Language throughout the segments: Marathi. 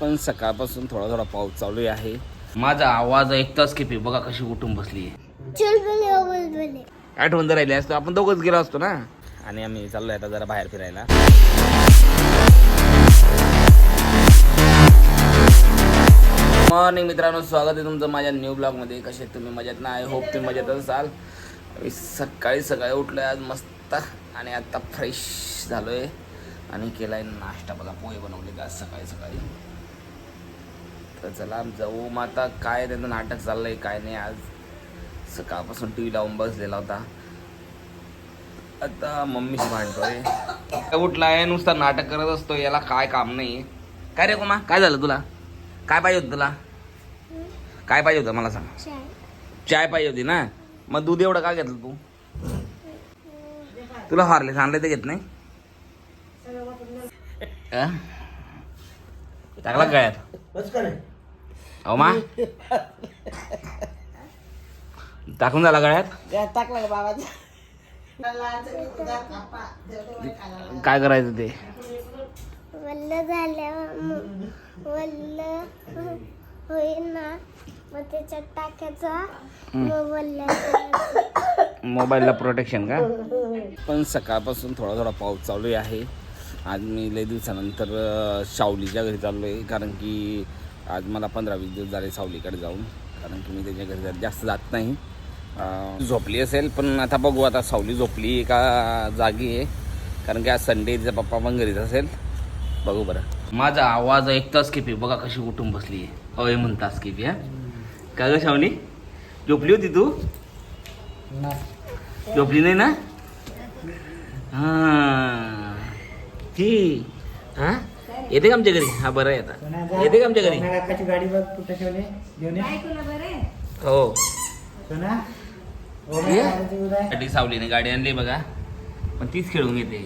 पण सकाळपासून थोडा थोडा पाऊस चालू आहे. माझा आवाज ऐकताच की बघा कशी उठून बसली बुलबुले. आठवण जर राहिली असतो आपण दोघंच गेलो असतो ना? आणि आम्ही चाललोय आता जरा बाहेर फिरायला. मॉर्निंग मित्रांनो स्वागत आहे तुमचं माझ्या न्यू ब्लॉगमध्ये. कसे तुम्ही? मजेत ना? आय होप तुम्ही मजेत असाल. मी सकाळी सकाळी उठलोय आज मस्त. आणि आता फ्रेश झालोय. आणि केलाय नाश्ता. बघा पोहे बनवले आज सकाळी सकाळी. तर चला जाऊ. मग आता काय त्याचं नाटक चाललंय काय नाही आज. सकाळपासून टी व्ही लावून बसलेला होता. आता मम्मीशी भांडतोय. उठला आहे नुसता नाटक करत असतो. याला काय काम नाही. काय रे कुमा काय झालं तुला? काय पाहिजे होतं तुला? काय पाहिजे होतं मला सांग? चाय चाय पाहिजे होती ना? मग दूध एवढं का घेतलं तू? तुला हारले आणले ते घेत नाही? टाकला का गळ्यात अहो मा टाकून झाला गळ्यात? टाकलं का बाबाचं? काय करायचं ते? वल्ल झालं वल्ल होईल ना मग त्याच्यात टाकायचा. मग वल्ल करायचं. मोबाईलला प्रोटेक्शन का? पण सकाळपासून थोडा थोडा पाऊस चालू आहे. आज मी लई दिवसानंतर अं, सावलीच्या घरी चाललो आहे कारण की आज मला पंधरा वीस दिवस झाले सावलीकडे जाऊन कारण की मी त्याच्या घरी जास्त जात नाही. झोपली असेल पण आता बघू आता सावली झोपली का जागी आहे. कारण की आज संडे तिचा पप्पा पण घरीच असेल. बघू बरं. माझा आवाज ऐकताच की बघा कशी उठून बसली आहे. अय म्हणतास की हा. का ग शावनी झोपली होती तू? झोपली नाही ना? हा. ती हा? येते का आमच्या घरी? हा बरं आहे आता. येते का आमच्या घरी? काकाची गाडी बघ कुठे ठेवली? घेऊन ये. हो. सोना ये. बाबाची उद्या गाडी सावलीने गाडी आणली बघा. पण तीच खेळून घेते.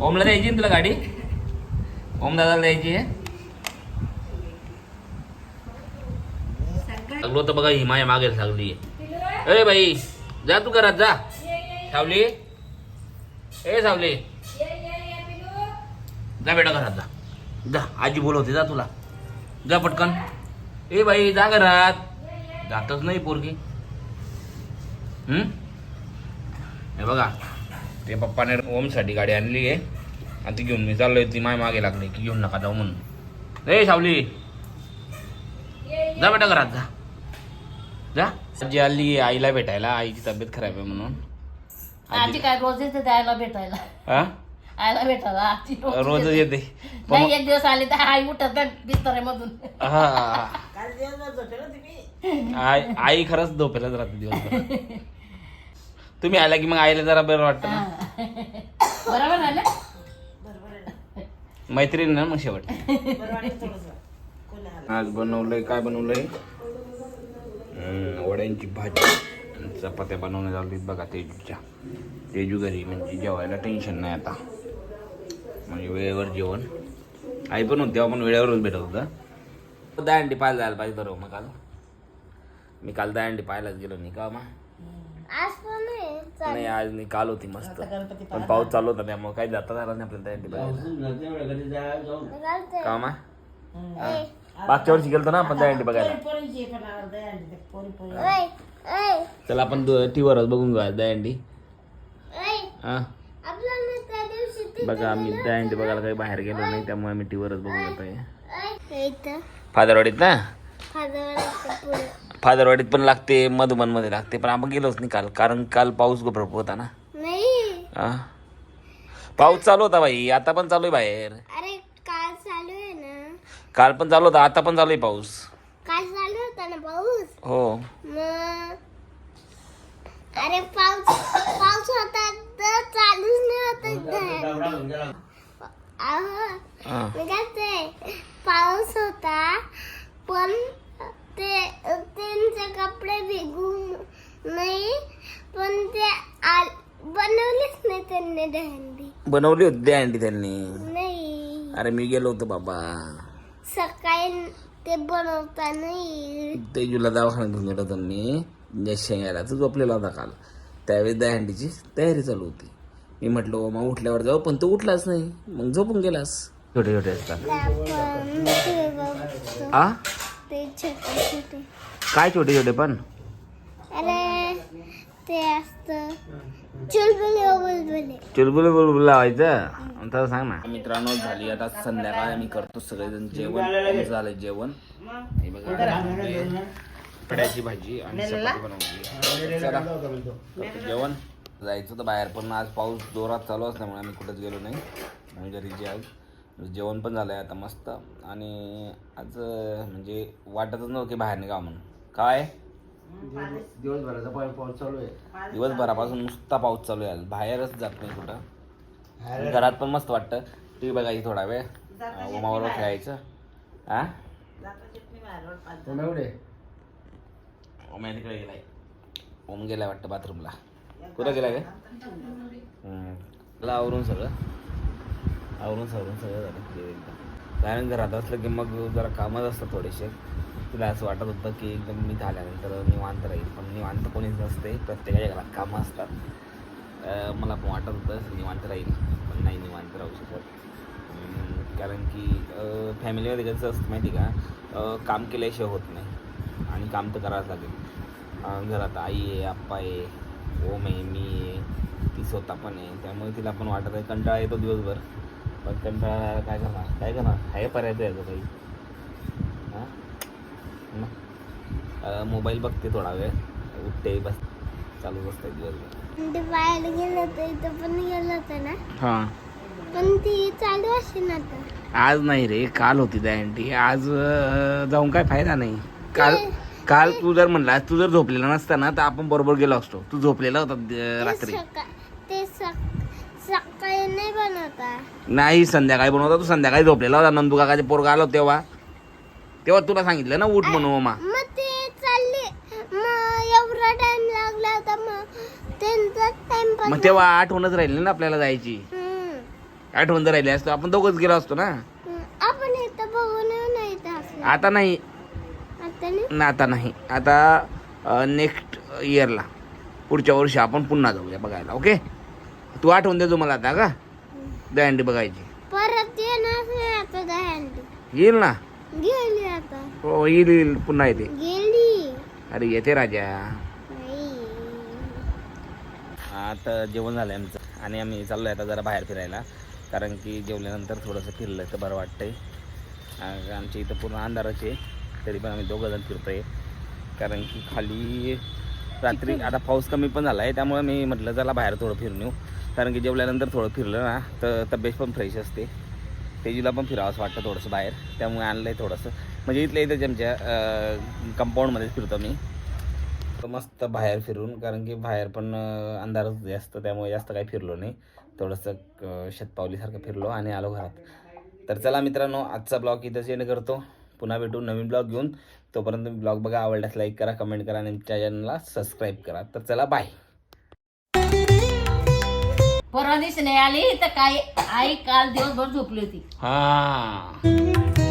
ओमला द्यायची ना तुला गाडी? ओम दादाला द्यायची आहे. लागलो तर बघा ही माझ्या मागे लागली ए बाई जा तू घरात जा. सावली. ए सावली. जा बेटा घरात जा. जा आजी बोलवते जा तुला. जा पटकन. ए बाई जा घरात. जातच नाही पोरगी. हम्म? हे बघा ते पप्पाने ओमसाठी गाडी आणली आहे. आणि ती घेऊन मी चाललोय ती माय मागे लागली की घेऊन नका जाऊ म्हणून. ए सावली. जा बेटा घरात जा. जा. आजी आली आईला भेटायला. आईची तब्येत खराब आहे म्हणून. आजी काय रोज येते द्यायला भेटायला? हा? आयला भेटायला. रोज रोजच येते. पण नाही एक दिवस आली तर आई उठत नाही बिस्तऱ्यामधून हा. आई आई खरंच झोपेलाच राहते दिवसभर. तुम्ही आला की मग आईला जरा बरं वाटतं ना? बरोबर आहे ना. मैत्रीण ना मग शेवट. आज बनवलंय काय बनवलंय? हम्म, वड्यांची भाजी आणि चपात्या बनवण्यात आली बघा तेजूच्या. तेजू घरी म्हणजे जेवायला टेन्शन नाही आता. म्हणजे वेळेवर जेवण. आई पण होती तेव्हा पण वेळेवरच भेटत होतं. दहांडी पाहायला जायला पाहिजे बरोबर मग काल. मी काल दहांडी पाहायलाच गेलो नाही का मग. नाही आज नाही काल होती मस्त. पण पाऊस चालू होता त्यामुळे काही जाता झाला नाही आपल्याला दहांडी पाहायला. का मा? मागच्या वर्षी गेलतो ना आपण दहांडी बघायला. चला आपण टी व्हीवरच बघून घेऊया दहीहंडी. ओय. हा आपल्याला त्या दिवशी ते बघा आम्ही दहीहंडी बघायला काही बाहेर गेलो नाही त्यामुळे आम्ही टी व्हीवरच बघून घेतोय ओय, इथं. फादरवाडीत ना? फादरवाडीत पण लागते मधुबनमध्ये लागते पण आपण गेलोच नाही काल कारण काल पाऊस भरपूर होता ना. नाही. पाऊस चालू होता बाई आता पण चालू आहे बाहेर. अरे काल चालू आहे ना. काल पण चालू होता आता पण चालू आहे पाऊस. काल चालू होता ना पाऊस? हो. अरे पाऊस पाऊस होता तर चालूच नाही होत अहो. मी काय ते पाऊस होता पण ते त्यांचे कपडे भिगून नाही पण ते बनवलेच नाही त्यांनी दहंडी बनवली होती दहीहंडी त्यांनी? नाही. अरे मी गेलो होतो बाबा. सकाळी ते बनवता नाही. तेजूला दवाखान्यात घेऊन गेलो मी शेंगायला तो झोपलेला होता काल. त्यावेळी दहीहंडीची तयारी चालू होती. मी म्हटलं मग उठल्यावर जाऊ पण तो उठलाच नाही. मग झोपून गेलास. छोटे छोटे असतात आ? ते छोटे छोटे काय छोटे छोटे पण? अरे ते असतं. चुलबुले बुलबुले. चुलबुल बुलबुल लावायचं? तर सांग ना. मित्रांनो झाली आता संध्याकाळी. आम्ही करतो सगळेजण जेवण. झालं जेवण. हे बघा. कड्याची भाजी आणि चपाती बनवली चला, करतो जेवण? जायचं तर बाहेर पण आज पाऊस जोरात चालू असल्यामुळे आम्ही कुठंच गेलो नाही. आम्ही घरी जे आज. जेवण पण झालंय आता मस्त. आणि आज म्हणजे वाटतच नव्हतं की बाहेर निघा म्हणून. काय? दिवसभराचा पाऊस चालू आहे. दिवसभरापासून नुसता पाऊस चालू आहे आज. बाहेरच जात नाही कुठं. आणि घरात पण मस्त वाटतं. टी व्ही बघायची थोडा वेळ. उमावर खेळायचं. हा ओम्या तिकडे गेलाय. ओम गेलाय वाटतं बाथरूमला. कुठं गेलाय काय हम्म. त्याला आवरून सगळं. आवरून सवरून सगळं झालं. कारण घरात असलं की मग जरा कामच असतं थोडेसे. तिला असं वाटत होतं की एकदम मी झाल्यानंतर निवांत राहील. पण निवांत कोणीच नसते. प्रत्येकाच्या घरात कामं असतात. मला पण वाटत होतं निवांत राहील. पण नाही निवांत राहू शकत. कारण की फॅमिलीमध्ये कसं असतं माहिती का? अं, काम केल्याशिवाय होत नाही. आणि काम तर करावंच लागेल. घरात आई आहे आप्पा आहे ओम आहे मी आहे ती स्वतः पण आहे. त्यामुळे तिला पण वाटत आहे कंटाळा येतो दिवसभर. पण कंटाळा काय करणार? काय करणार? आहे पर्याय तर याचं काही. हां? मोबाईल बघते थोडा वेळ. उठते बस चालू बसते दिवसभर. ते बाहेर गेलं तर इथं पण गेलं होतं ना? हां. पण ती चालू असेल ना आता. आज नाही रे काल होती त्या आंटी आज जाऊन काय फायदा नाही. काल काल तू जर म्हणलास तू जर झोपलेला नसता ना तर आपण बरोबर गेलो असतो. तू झोपलेला होता अं, रात्री. सका- ते सक- सकाळी नाही बनवता. नाही संध्याकाळी बनवता तू संध्याकाळी झोपलेला होता. नंदू काकाचे पोरगा आलो तेव्हा. तेव्हा तुला सांगितलं ना उठ म्हणून मामा. मग ते चालले. मग एवढा टाइम लागला होता मग त्यांचा टाइम पण मग तेव्हा आठवणच राहिली ना आपल्याला जायची. हम्म. आठवण जर राहिली असतो आपण दोघंच गेलो असतो ना. हम्म. आपण इथं बघून येऊ नाही इथं असलं आता नाही आता नाही. ना आता नाही. आता नेक्स्ट इयरला पुढच्या वर्षी आपण पुन्हा जाऊया बघायला ओके? तू आठवण देतो मला आता का? दहंडी बघायची. परत येईल ना? गेली आता. हो येईल येईल पुन्हा येते. गेली. अरे येते राजा. नाही. आता जेवण झालं आहे आमचं. आणि आम्ही चाललो आहे आता जरा बाहेर फिरायला. कारण की जेवल्यानंतर थोडंसं फिरलं तर बरं वाटतंय. आमच्या इथं पूर्ण अंधारच आहे. तरी पण आम्ही दोघं जण फिरतोय. कारण की खाली रात्री आता पाऊस कमी पण झाला आहे त्यामुळे मी म्हटलं चला बाहेर थोडं फिरून येऊ. कारण की जेवल्यानंतर थोडं फिरलं ना तर तब्येत पण फ्रेश असते. तेजूला पण फिरावंसं वाटतं थोडंसं बाहेर त्यामुळे आणलं आहे थोडंसं. म्हणजे इथल्या इथं आमच्या कंपाऊंडमध्ये फिरतो मी. तर मस्त बाहेर फिरून कारण की बाहेर पण अंधारच जास्त त्यामुळे जास्त काही फिरलो नाही. थोडंसं शतपावलीसारखं फिरलो आणि आलो घरात. तर चला मित्रांनो आजचा ब्लॉग इथंच एंड करतो. पुन्हा भेटू नवीन ब्लॉग घेऊन. तोपर्यंत ब्लॉग बघा आवडल्यास लाईक करा कमेंट करा आणि आमच्या चॅनलला सबस्क्राईब करा. तर चला बाय परवा दिवशी नाही आली तर काय आई काल दिवसभर झोपली होती. हां.